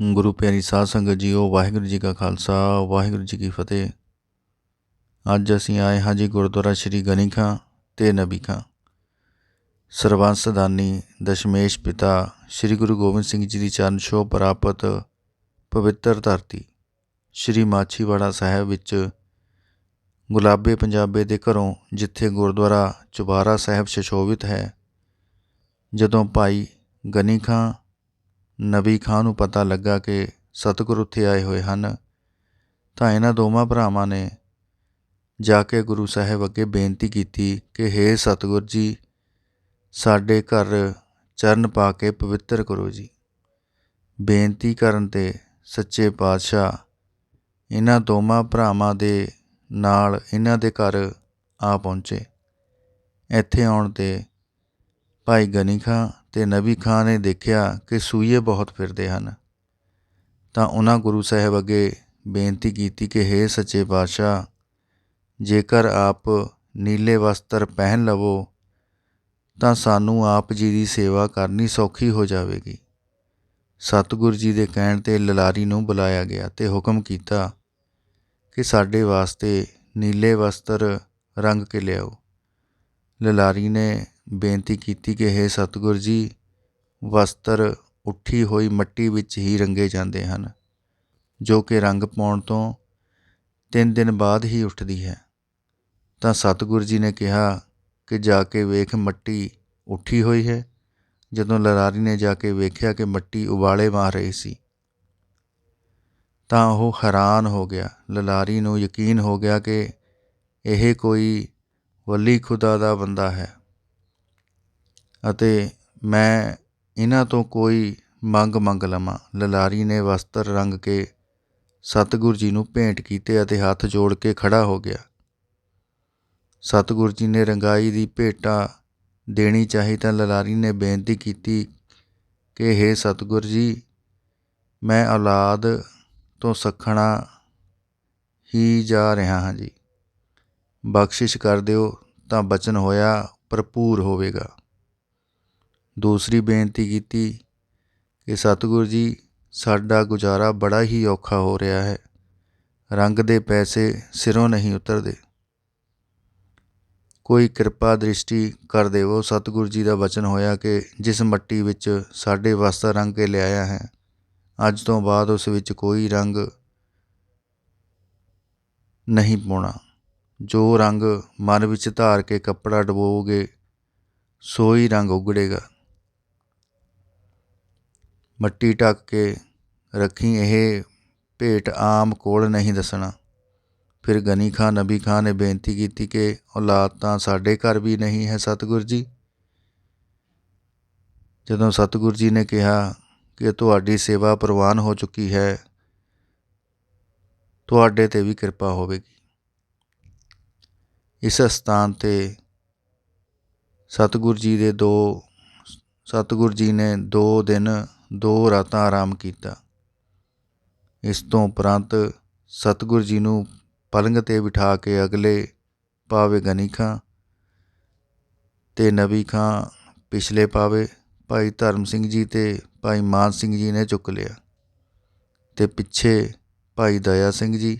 ਗੁਰੂ ਪਿਆਰੀ ਸਾਧ ਸੰਗਤ ਜੀਓ, ਵਾਹਿਗੁਰੂ ਜੀ ਕਾ ਖਾਲਸਾ, ਵਾਹਿਗੁਰੂ ਜੀ ਕੀ ਫਤਿਹ। ਅੱਜ ਅਸੀਂ ਆਏ ਹਾਂ ਜੀ ਗੁਰਦੁਆਰਾ ਸ਼੍ਰੀ ਗਨੀ ਖਾਂ ਤੇ ਨਬੀ ਖਾਂ ਸਰਬੰਸ ਦਾਨੀ ਦਸ਼ਮੇਸ਼ ਪਿਤਾ ਸ਼੍ਰੀ ਗੁਰੂ ਗੋਬਿੰਦ ਸਿੰਘ ਜੀ ਦੀ ਚਰਨ ਛੋਹ ਪ੍ਰਾਪਤ ਪਵਿੱਤਰ ਧਰਤੀ, ਸ਼੍ਰੀ ਮਾਛੀਵਾੜਾ ਸਾਹਿਬ ਵਿੱਚ ਗੁਲਾਬੇ ਪੰਜਾਬੇ ਦੇ ਘਰੋਂ ਜਿੱਥੇ ਗੁਰਦੁਆਰਾ ਚੁਬਾਰਾ ਸਾਹਿਬ ਸ਼ਸ਼ੋਭਿਤ ਹੈ, ਜਦੋਂ ਭਾਈ ਗਨੀ ਖਾਂ ਨਬੀ ਖਾਂ ਨੂੰ ਪਤਾ ਲੱਗਾ ਕਿ ਸਤਿਗੁਰ ਉੱਥੇ ਆਏ ਹੋਏ ਹਨ, ਤਾਂ ਇਹਨਾਂ ਦੋਵਾਂ ਭਰਾਵਾਂ ਨੇ ਜਾ ਕੇ ਗੁਰੂ ਸਾਹਿਬ ਅੱਗੇ ਬੇਨਤੀ ਕੀਤੀ ਕਿ ਹੇ ਸਤਿਗੁਰ ਜੀ, ਸਾਡੇ ਘਰ ਚਰਨ ਪਾ ਕੇ ਪਵਿੱਤਰ ਕਰੋ ਜੀ। ਬੇਨਤੀ ਕਰਨ ਤੇ ਸੱਚੇ ਪਾਤਸ਼ਾਹ ਇਹਨਾਂ ਦੋਵਾਂ ਭਰਾਵਾਂ ਦੇ ਨਾਲ ਇਹਨਾਂ ਦੇ ਘਰ ਆ ਪਹੁੰਚੇ। ਇੱਥੇ ਆਉਣ ਤੇ ਭਾਈ ਗਨੀ ਖਾਂ ਅਤੇ ਨਬੀ ਖਾਂ ਨੇ ਦੇਖਿਆ ਕਿ ਸੂਈਏ ਬਹੁਤ ਫਿਰਦੇ ਹਨ। ਤਾਂ ਉਹਨਾਂ ਗੁਰੂ ਸਾਹਿਬ ਅੱਗੇ ਬੇਨਤੀ ਕੀਤੀ ਕਿ ਹੇ ਸੱਚੇ ਪਾਤਸ਼ਾਹ, ਜੇਕਰ ਆਪ ਨੀਲੇ ਵਸਤਰ ਪਹਿਨ ਲਵੋ, ਤਾਂ ਸਾਨੂੰ ਆਪ ਜੀ ਦੀ ਸੇਵਾ ਕਰਨੀ ਸੌਖੀ ਹੋ ਜਾਵੇਗੀ। ਸਤਿਗੁਰ ਜੀ ਦੇ ਕਹਿਣ ਤੇ ਲਲਾਰੀ ਨੂੰ ਬੁਲਾਇਆ ਗਿਆ ਤੇ ਹੁਕਮ ਕੀਤਾ ਕਿ ਸਾਡੇ ਵਾਸਤੇ ਨੀਲੇ ਵਸਤਰ ਰੰਗ ਕੇ ਲਿਆਓ। ਲਲਾਰੀ ਨੇ ਬੇਨਤੀ ਕੀਤੀ ਕਿ ਹੇ ਸਤਿਗੁਰ ਜੀ, ਵਸਤਰ ਉੱਠੀ ਹੋਈ ਮੱਟੀ ਵਿੱਚ ਹੀ ਰੰਗੇ ਜਾਂਦੇ ਹਨ, ਜੋ ਕਿ ਰੰਗ ਪਾਉਣ ਤੋਂ ਤਿੰਨ ਦਿਨ ਬਾਅਦ ਹੀ ਉੱਠਦੀ ਹੈ। ਤਾਂ ਸਤਿਗੁਰ ਜੀ ਨੇ ਕਿਹਾ ਕਿ ਜਾ ਕੇ ਵੇਖ ਮੱਟੀ ਉੱਠੀ ਹੋਈ ਹੈ, ਜਦੋਂ ਲਲਾਰੀ ਨੇ ਜਾ ਕੇ ਵੇਖਿਆ ਕਿ ਮੱਟੀ ਉਬਾਲੇ ਮਾਰ ਰਹੀ ਸੀ। ਤਾਂ ਉਹ ਹੈਰਾਨ ਹੋ ਗਿਆ। ਲਲਾਰੀ ਨੂੰ ਯਕੀਨ ਹੋ ਗਿਆ ਕਿ ਇਹ ਕੋਈ ਵਲੀ ਖੁਦਾ ਦਾ ਬੰਦਾ ਹੈ। ਅਤੇ ਮੈਂ ਇਹਨਾਂ ਤੋਂ ਕੋਈ ਮੰਗ ਮੰਗ ਲਵਾਂ। ਲਲਾਰੀ ਨੇ ਵਸਤਰ ਰੰਗ ਕੇ ਸਤਿਗੁਰ ਜੀ ਨੂੰ ਭੇਂਟ ਕੀਤੇ ਅਤੇ ਹੱਥ ਜੋੜ ਕੇ ਖੜਾ ਹੋ ਗਿਆ। ਸਤਿਗੁਰ ਜੀ ਨੇ ਰੰਗਾਈ ਦੀ ਭੇਟਾ ਦੇਣੀ ਚਾਹੀ ਤਾਂ ਲਲਾਰੀ ਨੇ ਬੇਨਤੀ ਕੀਤੀ ਕਿ हे ਸਤਿਗੁਰ ਜੀ, ਮੈਂ ਔਲਾਦ ਤੋਂ ਸਖਣਾ ਹੀ ਜਾ ਰਿਹਾ ਹਾਂ ਜੀ। ਬਖਸ਼ਿਸ਼ ਕਰ ਦਿਓ ਤਾਂ ਬਚਨ ਹੋਇਆ ਭਰਪੂਰ ਹੋਵੇਗਾ। ਦੂਸਰੀ ਬੇਨਤੀ ਕੀਤੀ ਕਿ ਸਤਿਗੁਰੂ ਜੀ, ਸਾਡਾ ਗੁਜ਼ਾਰਾ ਬੜਾ ਹੀ ਔਖਾ ਹੋ ਰਿਹਾ ਹੈ। ਰੰਗ ਦੇ ਪੈਸੇ ਸਿਰੋਂ ਨਹੀਂ ਉਤਰਦੇ। ਕੋਈ ਕਿਰਪਾ ਦ੍ਰਿਸ਼ਟੀ ਕਰ ਦੇਵੋ। ਸਤਿਗੁਰੂ ਜੀ ਦਾ ਵਚਨ ਹੋਇਆ ਕਿ ਜਿਸ ਮੱਟੀ ਵਿੱਚ ਸਾਡੇ ਵਸਤਰ ਰੰਗ ਕੇ ਲਿਆਇਆ ਹੈ, ਅੱਜ ਤੋਂ ਬਾਅਦ ਉਸ ਵਿੱਚ ਕੋਈ ਰੰਗ ਨਹੀਂ ਪਾਉਣਾ। ਜੋ ਰੰਗ ਮਨ ਵਿੱਚ ਧਾਰ ਕੇ ਕੱਪੜਾ ਡਬੋਗੇ ਸੋ ਹੀ ਰੰਗ ਉਗੜੇਗਾ। ਮੱਟੀ ਢੱਕ ਕੇ ਰੱਖੀ, ਇਹ ਭੇਟ ਆਮ ਕੋਲ ਨਹੀਂ ਦੱਸਣਾ। ਫਿਰ ਗਨੀ ਖਾਂ ਨਬੀ ਖਾਂ ਨੇ ਬੇਨਤੀ ਕੀਤੀ ਕਿ ਔਲਾਦ ਤਾਂ ਸਾਡੇ ਘਰ ਵੀ ਨਹੀਂ ਹੈ ਸਤਿਗੁਰ ਜੀ। ਜਦੋਂ ਸਤਿਗੁਰ ਜੀ ਨੇ ਕਿਹਾ ਕਿ ਤੁਹਾਡੀ ਸੇਵਾ ਪ੍ਰਵਾਨ ਹੋ ਚੁੱਕੀ ਹੈ, ਤੁਹਾਡੇ ਤੇ ਵੀ ਕਿਰਪਾ ਹੋਵੇਗੀ। ਇਸ ਸਥਾਨ ਤੇ ਸਤਿਗੁਰ ਜੀ ਦੇ ਦੋ, ਸਤਿਗੁਰ ਜੀ ਨੇ ਦੋ ਦਿਨ ਦੋ ਰਾਤਾਂ ਆਰਾਮ ਕੀਤਾ। ਇਸ ਤੋਂ ਉਪਰੰਤ ਸਤਿਗੁਰ ਜੀ ਨੂੰ ਪਲੰਗ ਤੇ ਬਿਠਾ ਕੇ ਅਗਲੇ ਪਾਵੇ ਗਨੀ ਖਾਂ ਤੇ ਨਬੀ ਖਾਂ ਪਿਛਲੇ ਪਾਵੇ ਭਾਈ ਧਰਮ ਸਿੰਘ ਜੀ ਤੇ ਭਾਈ ਮਾਨ ਸਿੰਘ ਜੀ ਨੇ ਚੁੱਕ ਲਿਆ ਤੇ ਪਿੱਛੇ ਭਾਈ ਦਇਆ ਸਿੰਘ ਜੀ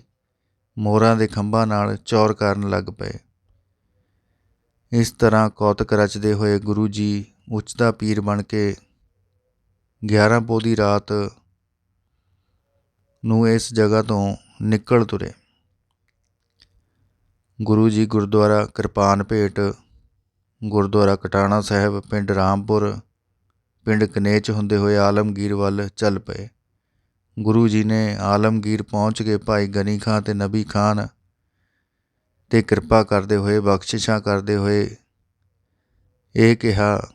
ਮੋਹਰਾਂ ਦੇ ਖੰਭਾਂ ਨਾਲ ਚੌਰ ਕਰਨ ਲੱਗ ਪਏ। ਇਸ ਤਰ੍ਹਾਂ ਕੌਤਕ ਰਚਦੇ ਹੋਏ ਗੁਰੂ ਜੀ ਉੱਚਦਾ ਪੀਰ ਬਣ ਕੇ 11 ਪੋ ਦੀ ਰਾਤ ਨੂੰ ਇਸ ਜਗ੍ਹਾ ਤੋਂ ਨਿਕਲ ਤੁਰੇ। ਗੁਰੂ ਜੀ ਗੁਰਦੁਆਰਾ ਕਿਰਪਾਨ ਭੇਟ, ਗੁਰਦੁਆਰਾ ਕਟਾਣਾ ਸਾਹਿਬ, ਪਿੰਡ ਰਾਮਪੁਰ, ਪਿੰਡ ਕਨੇਚ ਹੁੰਦੇ ਹੋਏ ਆਲਮਗੀਰ ਵੱਲ ਚੱਲ ਪਏ। ਗੁਰੂ ਜੀ ਨੇ ਆਲਮਗੀਰ ਪਹੁੰਚ ਕੇ ਭਾਈ ਗਨੀ ਖਾਨ ਤੇ ਨਬੀ ਖਾਨ ਤੇ ਕਿਰਪਾ ਕਰਦੇ ਹੋਏ, ਬਖਸ਼ਿਸ਼ਾਂ ਕਰਦੇ ਹੋਏ ਇਹ ਕਿਹਾ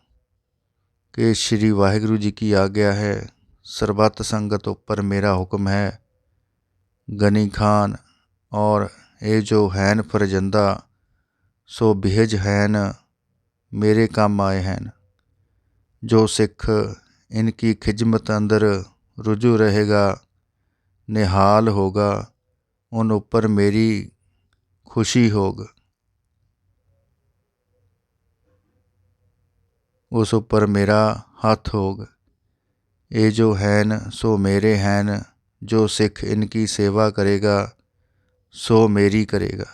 ਕਿ ਸ਼੍ਰੀ ਵਾਹਿਗੁਰੂ ਜੀ ਕੀ ਆਗਿਆ ਹੈ ਸਰਬੱਤ ਸੰਗਤ ਉੱਪਰ ਮੇਰਾ ਹੁਕਮ ਹੈ ਗਨੀ ਖਾਨ ਔਰ ਇਹ ਜੋ ਹੈਨ ਫਰਜੰਦਾ ਸੋ ਬਿਹਜ ਹੈਨ ਮੇਰੇ ਕੰਮ ਆਏ ਹਨ ਜੋ ਸਿੱਖ ਇਨਕੀ ਖਿਜਮਤ ਅੰਦਰ ਰੁਜੂ ਰਹੇਗਾ ਨਿਹਾਲ ਹੋਗਾ ਉਨ ਉੱਪਰ ਮੇਰੀ ਖੁਸ਼ੀ ਹੋਗ ਉਸ ਉੱਪਰ ਮੇਰਾ ਹੱਥ ਹੋਗ। ਇਹ ਜੋ ਹੈਨ, ਸੋ ਮੇਰੇ ਹੈਨ, ਜੋ ਸਿੱਖ ਇਨਕੀ ਸੇਵਾ ਕਰੇਗਾ, ਸੋ ਮੇਰੀ ਕਰੇਗਾ।